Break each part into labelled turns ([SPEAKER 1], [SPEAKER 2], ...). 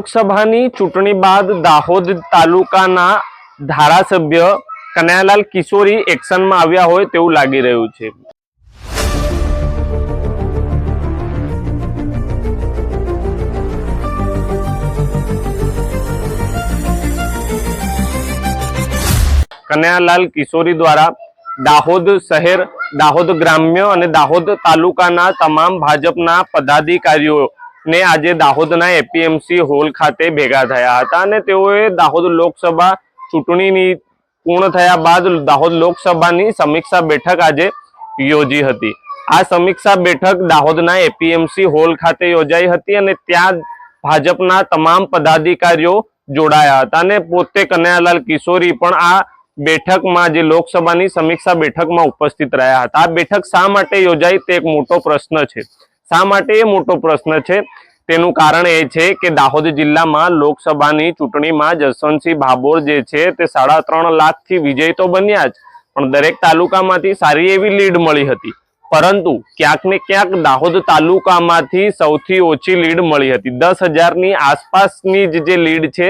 [SPEAKER 1] લોકસભાની ચૂંટણી બાદ દાહોદ તાલુકાના ધારાસભ્ય કનૈયાલાલ કિશોરી એક્શનમાં આવ્યા હોય તેવું લાગી રહ્યું છે. કનૈયાલાલ કિશોરી દ્વારા દાહોદ શહેર, દાહોદ ગ્રામ્ય અને દાહોદ તાલુકાના તમામ ભાજપના પદાધિકારીઓ ને આજે દાહોદના એપીએમસી હોલ ખાતે ભેગા થયા હતા અને તેઓએ દાહોદ લોકસભા ચૂંટણીની પૂર્ણ થયા બાદ દાહોદ લોકસભાની સમીક્ષા બેઠક આજે યોજી હતી. આ સમીક્ષા બેઠક દાહોદના એપીએમસી હોલ ખાતે યોજાઈ હતી અને ત્યાં ભાજપના તમામ પદાધિકારીઓ જોડાયા હતા અને પોતે કનૈયાલાલ કિશોરી પણ આ બેઠકમાં જે લોકસભાની સમીક્ષા બેઠકમાં ઉપસ્થિત રહ્યા હતા. આ બેઠક શા માટે યોજાઈ તે એક મોટો પ્રશ્ન છે. શા માટે એ મોટો પ્રશ્ન છે? તેનું કારણ એ છે કે દાહોદ જિલ્લામાં લોકસભાની ચૂંટણીમાં જસવંતસિંહ ભાભોર જે છે તે સાડા ત્રણ લાખથી વિજય તો બન્યા જ, પણ દરેક તાલુકામાંથી સારી એવી લીડ મળી હતી. પરંતુ ક્યાંક ને ક્યાંક દાહોદ તાલુકામાંથી સૌથી ઓછી લીડ મળી હતી. દસ હજારની આસપાસની જ જે લીડ છે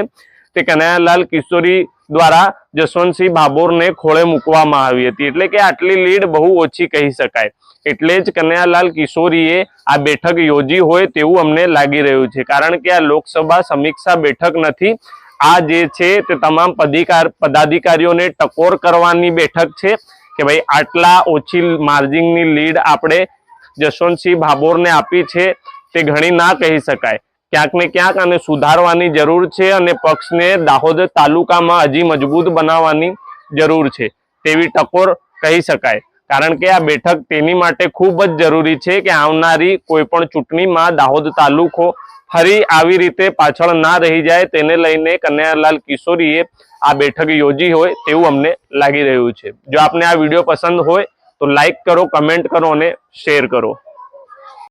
[SPEAKER 1] તે કનૈયાલાલ કિશોરી દ્વારા જસવંતસિંહ ભાભોરને ખોળે મૂકવામાં આવી હતી. એટલે કે આટલી લીડ બહુ ઓછી કહી શકાય. એટલે જ કનૈયાલાલ કિશોરીએ આ બેઠક યોજી હોય તેવું અમને લાગી રહ્યું છે. કારણ કે આ લોકસભા સમીક્ષા બેઠક નથી. આ જે છે તે તમામ પદિકાર, પદાધિકારીઓને ટકોર કરવાની બેઠક છે કે ભાઈ આટલા ઓછી માર્જિનની લીડ આપણે જશવંતસિંહ ભાભોરને આપી છે તે ઘણી ના કહી શકાય. ક્યાંક ને ક્યાંક આને સુધારવાની જરૂર છે અને પક્ષને દાહોદ તાલુકામાં હજી મજબૂત બનાવવાની જરૂર છે, તેવી ટકોર કહી શકાય. કારણ કે આ બેઠક તેની માટે ખૂબ જ જરૂરી છે કે આવનારી કોઈ પણ ચૂંટણીમાં દાહોદ તાલુકો ફરી આવી રીતે પાછળ ના રહી જાય, તેને લઈને કનૈયાલાલ કિશોરીએ આ બેઠક યોજી હોય તેવું અમને લાગી રહ્યું છે. જો આપને આ વીડિયો પસંદ હોય તો લાઈક કરો, કમેન્ટ કરો અને શેર કરો.